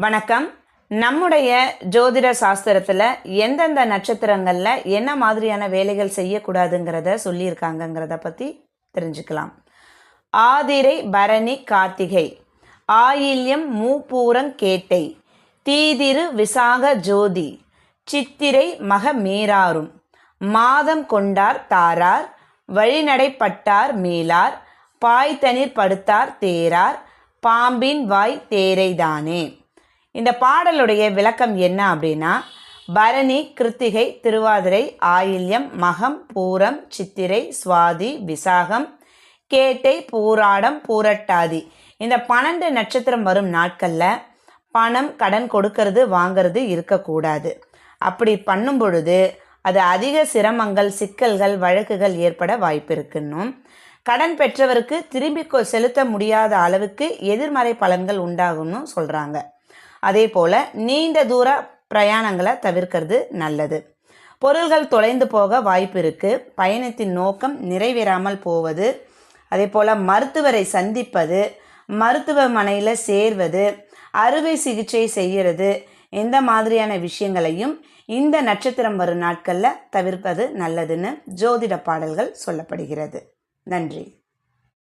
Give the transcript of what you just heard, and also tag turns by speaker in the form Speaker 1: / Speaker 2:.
Speaker 1: வணக்கம். நம்முடைய ஜோதிட சாஸ்திரத்தில் எந்தெந்த நட்சத்திரங்களில் என்ன மாதிரியான வேலைகள் செய்யக்கூடாதுங்கிறத சொல்லியிருக்காங்கங்கிறத பற்றி தெரிஞ்சுக்கலாம். ஆதிரை பரணி கார்த்திகை. ஆயில்யம் மூப்பூரங் கேட்டை. தீதிரு விசாக ஜோதி. சித்திரை மக மீராரும் மாதம் கொண்டார் தாரார். வழிநடைப்பட்டார் மீளார் பாய்தனிர் படுத்தார் தேரார். பாம்பின் வாய் தேரைதானே. இந்த பாடலுடைய விளக்கம் என்ன அப்படின்னா பரணி கிருத்திகை திருவாதிரை ஆயில்யம் மகம் பூரம் சித்திரை சுவாதி விசாகம் கேட்டை பூராடம் பூரட்டாதி. இந்த பன்னெண்டு நட்சத்திரம் வரும் நாட்களில் பணம் கடன் கொடுக்கறது வாங்கிறது இருக்கக்கூடாது. அப்படி பண்ணும் பொழுது அது அதிக சிரமங்கள் சிக்கல்கள் வழக்குகள் ஏற்பட வாய்ப்பு இருக்குன்னும் கடன் பெற்றவருக்கு திரும்பி கொ- செலுத்த முடியாத அளவுக்கு எதிர்மறை பலன்கள் உண்டாகும்னு சொல்கிறாங்க அதே போல் நீண்ட தூர பிரயாணங்களை தவிர்க்கிறது நல்லது. பொருள்கள் தொலைந்து போக வாய்ப்பு இருக்குது பயணத்தின் நோக்கம் நிறைவேறாமல் போவது. அதே போல் மருத்துவரை சந்திப்பது மருத்துவமனையில் சேர்வது அறுவை சிகிச்சை செய்கிறது இந்த மாதிரியான விஷயங்களையும் இந்த நட்சத்திரம் வரும் நாட்களில் தவிர்ப்பது நல்லதுன்னு ஜோதிட பாடல்கள் சொல்லப்படுகிறது. நன்றி.